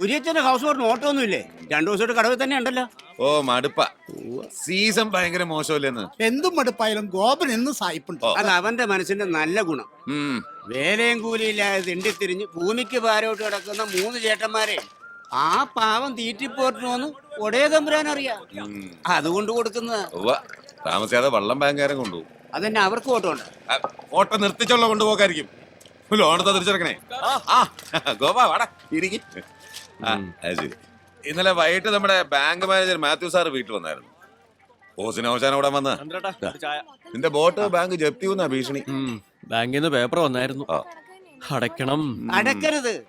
കുര്യച്ചന്റെ house ബോട്ടിന് ഓട്ടമൊന്നും ഇല്ലേ രണ്ടു ദിവസമായിട്ട് കടവിൽ തന്നെ ഉണ്ടല്ലോ. ഓ മടുപ്പ. സീസൺ ഭയങ്കര മോശമല്ലെന്ന്? എന്തും മടുപ്പായാലും ഗോപൻ എന്നും സായിപ്പുണ്ട്. അത് അവന്റെ മനസ്സിന്റെ നല്ല ഗുണം. വേലയും കൂലിയില്ലാതെ തിണ്ടിത്തിരിഞ്ഞ് ഭൂമിക്ക് ഭാരമായിട്ട് കിടക്കുന്ന മൂന്ന് ചേട്ടന്മാരെ ആ പാവം തീറ്റിപ്പോറ്റിനോന്ന് ഒടേ തമ്പുരാൻ അറിയാം. അതുകൊണ്ട് കൊടുക്കുന്നത്. താമസിയാതെ വള്ളം ബാങ്കാരം കൊണ്ടുപോകും. അതന്നെ അവർക്ക് ഓട്ടോ ഉണ്ട്. ഓട്ടോ നിർത്തിച്ചുള്ള കൊണ്ടുപോകായിരിക്കും. ലോണത്തെ തിരിച്ചെടുക്കണേ ആ ഗോപാ വാടാ ഇരിക്കി. ആ അത് ശരി. ഇന്നലെ വൈകിട്ട് നമ്മുടെ ബാങ്ക് മാനേജർ മാത്യു സാർ വീട്ടിൽ വന്നായിരുന്നു. ഓസിന് ഓശാൻ അവിടെ വന്ന. നിന്റെ ബോട്ട് ബാങ്ക് ജപ്തി വന്നാ ഭീഷണി. ബാങ്കിൽ നിന്ന് പേപ്പർ വന്നായിരുന്നു. അടക്കണം അടയ്ക്കണം. അടക്കരുത്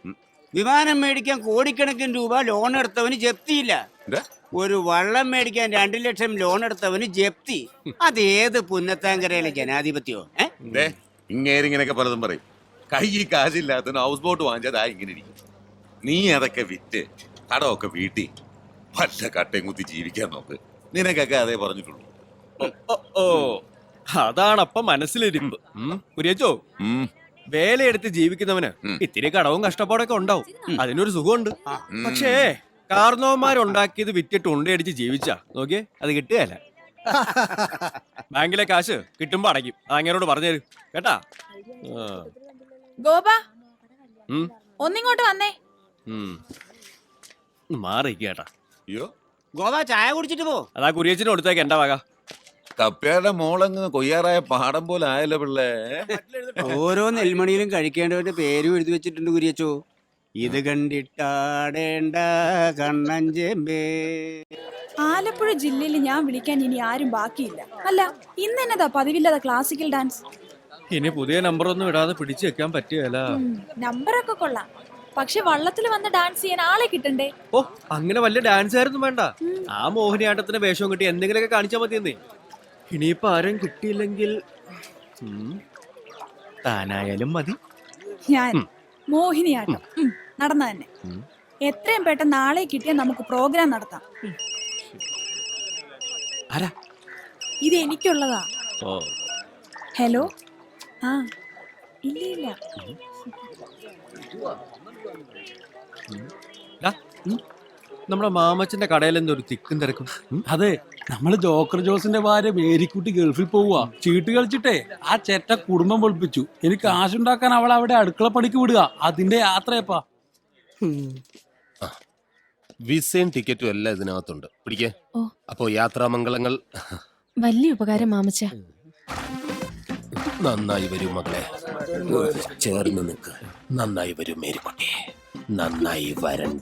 വിമാനം മേടിക്കാൻ കോടിക്കണക്കിന് രൂപ ലോൺ എടുത്തവന് ജപ്തിയില്ല. എന്താ? ഒരു വള്ളം മേടിക്കാൻ രണ്ടു ലക്ഷം ലോൺ എടുത്തവന് ജപ്തി. അത് ഏത് പുന്നത്താങ്കരയിലെ ജനാധിപത്യോ? ഏ? ദേ, ഇങ്ങേരിങ്ങനെയൊക്കെ പലതും പറയും. കൈ കാശില്ലാത്ത ഹൗസ് ബോട്ട് വാങ്ങിച്ചതാ ഇങ്ങനെ ഇരിക്കും. നീ അതൊക്കെ വിറ്റ് കടമൊക്കെ വീട്ടി. പല്ല കട്ടയും കുത്തി ജീവിക്കാൻ നോക്ക്. നിനക്കൊക്കെ അതേ പറഞ്ഞിട്ടുള്ളൂ. ഓ, അതാണ് അതാണപ്പൊ മനസ്സിലിരിപ്പ്. കുര്യച്ചോ. വേലയെടുത്ത് ജീവിക്കുന്നവന് ഇത്തിരി കടവും കഷ്ടപ്പാടൊക്കെ ഉണ്ടാവും. അതിനൊരു സുഖമുണ്ട്. പക്ഷേ കാർണവന്മാരുണ്ടാക്കിയത് വിറ്റിട്ട് ഉണ്ടയടിച്ച് ജീവിച്ചാ. നോക്കിയേ അത് കിട്ടുകയല്ല ബാങ്കിലെ കാശ് കിട്ടുമ്പോ അടയ്ക്കും. അങ്ങനോട് തരും കേട്ടാ. ഗോപ ഒന്നിങ്ങോട്ട് വന്നേ. ഉം. മാറി കേട്ടാ അയ്യോ. ഗോവ ചായ കുടിച്ചിട്ട് പോ. അതാ കുര്യച്ചിന് കൊടുത്തേക്ക് എന്റെ വക. കപ്പയുടെ മോളങ്ങ് കൊയ്യാറായ പാടം പോലെ ആയല്ലോ പിള്ളേ. ഓരോ നെൽമണിയിലും കഴിക്കേണ്ടവന്റെ പേരും എഴുതി വെച്ചിട്ടുണ്ട് കുരിയച്ചോ. ഇത് കണ്ടിട്ടാടേണ്ട കണ്ണഞ്ചേമ്പേ ആലപ്പുഴ ജില്ലയിൽ ഞാൻ വിളിക്കാൻ ഇനി ആരും ബാക്കിയില്ല. അല്ല ഇന്ന് എന്നതാ പതിവില്ലാതെ ക്ലാസിക്കൽ ഡാൻസ് ഇനി പുതിയ നമ്പർ ഒന്നും ഇടാതെ പിടിച്ചു വെക്കാൻ പറ്റിയല്ല നമ്പറൊക്കെ കൊള്ളാം. പക്ഷെ വള്ളത്തിൽ വന്ന് ഡാൻസ് ചെയ്യാൻ ആളെ കിട്ടണ്ടേ? ഓ അങ്ങനെ വലിയ ഡാൻസ് ആയിരുന്നു വേണ്ട. ആ മോഹിനിയാട്ടത്തിന് വേഷവും കിട്ടി. എന്തെങ്കിലുമൊക്കെ കാണിച്ചാൽ മതിയെന്നേ. ഇനിയിപ്പോ ആരും കിട്ടിയില്ലെങ്കിൽ താനായാലും മതി. ഞാൻ മോഹിനിയാട്ടം. നടന്ന തന്നെ. എത്രയും പെട്ടെന്ന് നാളെ കിട്ടിയാൽ നമുക്ക് പ്രോഗ്രാം നടത്താം. ആരാ? ഇത് എനിക്കുള്ളതാ. ഓ. ഹലോ ആ ഇല്ല ഇല്ല. നമ്മുടെ മാമച്ചന്റെ കടയിൽ എന്തൊരു തിക്കും തിരക്കും. അതെ നമ്മൾ ജോക്കർ ജോസിന്റെ ഭാര്യ മേരിക്കുട്ടി ഗൾഫിൽ പോവുക. ചീട്ട് കളിച്ചിട്ടേ ആ ചേട്ട കുടുംബം പൊളിപ്പിച്ചു. എനിക്ക് കാശുണ്ടാക്കാൻ അവൾ അവിടെ അടുക്കള പണിക്ക് വിടുക. അതിന്റെ യാത്രയപ്പാ. വിസയും ടിക്കറ്റും എല്ലാം ഇതിനകത്തുണ്ട്. പിടിക്കേ. ഓ. അപ്പോ യാത്രാമംഗളങ്ങൾ. വലിയ ഉപകാരം മാമച്ച. നന്നായി വരും മകളെ. ചേർന്ന് നിൽക്ക്. നന്നായി വരും മേരിക്കുട്ടി. നന്നായി വരണ്ട.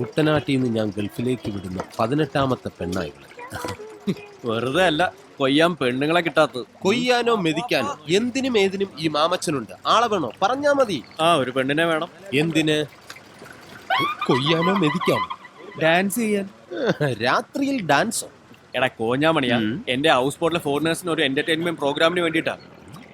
കുട്ടനാട്ടിൽ നിന്ന് ഞാൻ ഗൾഫിലേക്ക് വിടുന്ന പതിനെട്ടാമത്തെ പെണ്ണായി വെറുതെ അല്ല കൊയ്യാൻ പെണ്ണുങ്ങളെ കിട്ടാത്തത്. കൊയ്യാനോ മെതിക്കാനോ എന്തിനും ഏതിനും ഈ മാമച്ചനുണ്ട്. ആളെ വേണോ? പറഞ്ഞാ മതി. ആ ഒരു പെണ്ണിനെ വേണം. എന്തിന്? കൊയ്യാനോ മെതിക്കാനോ? ഡാൻസ് ചെയ്യാൻ. രാത്രിയിൽ ഡാൻസോ? എടാ കോഞ്ഞാമണിയാ. മണിയാ എന്റെ ഹൗസ് ബോട്ടിലെ ഫോറിനേഴ്സിന് ഒരു എന്റർടൈൻമെന്റ് പ്രോഗ്രാമിന് വേണ്ടിയിട്ടാ.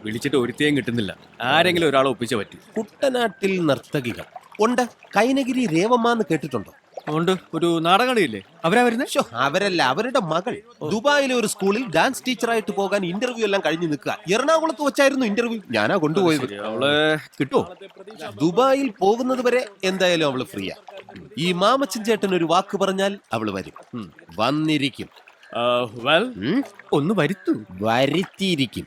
വിളിച്ചിട്ട് ഒരുത്തേയും കിട്ടുന്നില്ല. ആരെങ്കിലും ഒരാളെ ഒപ്പിച്ച പറ്റൂ. കുട്ടനാട്ടിൽ നർത്തകികൾ. ഉണ്ട്. കൈനഗിരി രേവമ്മന്ന് കേട്ടിട്ടുണ്ടോ? ഉണ്ട്. ഒരു നാടകളിയില്ലേ അവരാ വരുന്നത് അവരല്ല അവരുടെ മകൾ. ദുബായിലെ ഒരു സ്കൂളിൽ ഡാൻസ് ടീച്ചറായിട്ട് പോകാൻ ഇന്റർവ്യൂ എല്ലാം കഴിഞ്ഞു നിൽക്കുക. എറണാകുളത്ത് വെച്ചായിരുന്നു ഇന്റർവ്യൂ ഞാനാ കൊണ്ടുപോയത്. അവൾ കിട്ടുമോ ദുബായിൽ പോകുന്നത് വരെ എന്തായാലും അവൾ ഫ്രീയാ ഈ മാമച്ചൻ ചേട്ടൻ ഒരു വാക്ക് പറഞ്ഞാൽ അവൾ വരും. വന്നിരിക്കും. ഒന്ന് വരുത്തു. വരുത്തിയിരിക്കും.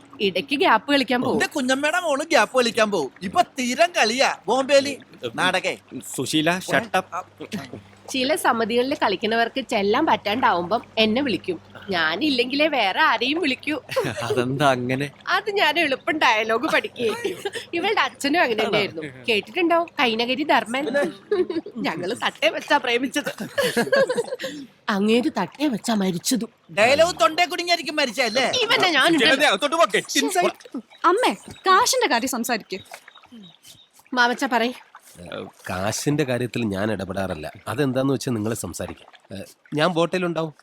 ഇടയ്ക്ക് ഗ്യാപ്പ് കളിക്കാൻ പോകും എന്റെ കുഞ്ഞമ്മയുടെ മോൾ ഗ്യാപ്പ് കളിക്കാൻ പോകും ഇപ്പൊ തീരം കളിയാ. ബോംബേലി. നാടകേ. സുശീല ഷട്ടപ്പ് ചില സമിതികളിൽ കളിക്കുന്നവർക്ക് ചെല്ലാൻ പറ്റാണ്ടാവുമ്പം എന്നെ വിളിക്കും. ഞാനില്ലെങ്കിലേ വേറെ ആരെയും വിളിക്കൂ. അതെന്താ അങ്ങനെ? അത് ഞാൻ എളുപ്പം ഡയലോഗ് പഠിക്കേ ഇവളുടെ അച്ഛനും അങ്ങനെ തന്നെയായിരുന്നു. കേട്ടിട്ടുണ്ടാവും കൈനകരി ധർമ്മൻ? ഞങ്ങൾ തട്ടേ വെച്ചാ പ്രേമിച്ചത്. അങ്ങേര് തട്ടേ വെച്ചാ മരിച്ചതും. ഡയലോഗ് തൊണ്ടേ കുടുങ്ങിയായിരിക്കും മരിച്ചല്ലേ ഇവനെ ഞാൻ അമ്മേ കാശിന്റെ കാര്യം സംസാരിക്കേ. മാമച്ച പറയ്. കാശിന്റെ കാര്യത്തിൽ ഞാൻ ഇടപെടാറില്ല. അതെന്താന്ന് വെച്ചാൽ നിങ്ങൾ സംസാരിക്കാം. ഞാൻ ബോട്ടിലുണ്ടാവും.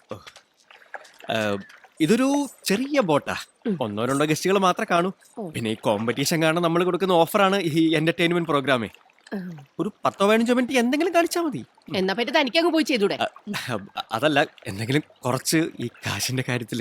ഇതൊരു ചെറിയ ബോട്ടാ. ഒന്നോ രണ്ടോ ഗസ്റ്റുകൾ മാത്രമേ കാണൂ. പിന്നെ ഈ കോമ്പറ്റീഷൻ കാരണം നമ്മൾ കൊടുക്കുന്ന ഓഫറാണ് ഈ എന്റർടൈൻമെന്റ് പ്രോഗ്രാമേ ഒരു പത്തോ പതിനഞ്ചോ മിനിറ്റ് എന്തെങ്കിലും കാണിച്ചാൽ മതി. എന്നാ പറ്റി തനിക്കങ്ങ് പോയി ചെയ്തൂടെ? അതല്ല എന്തെങ്കിലും കുറച്ച് ഈ കാശിന്റെ കാര്യത്തിൽ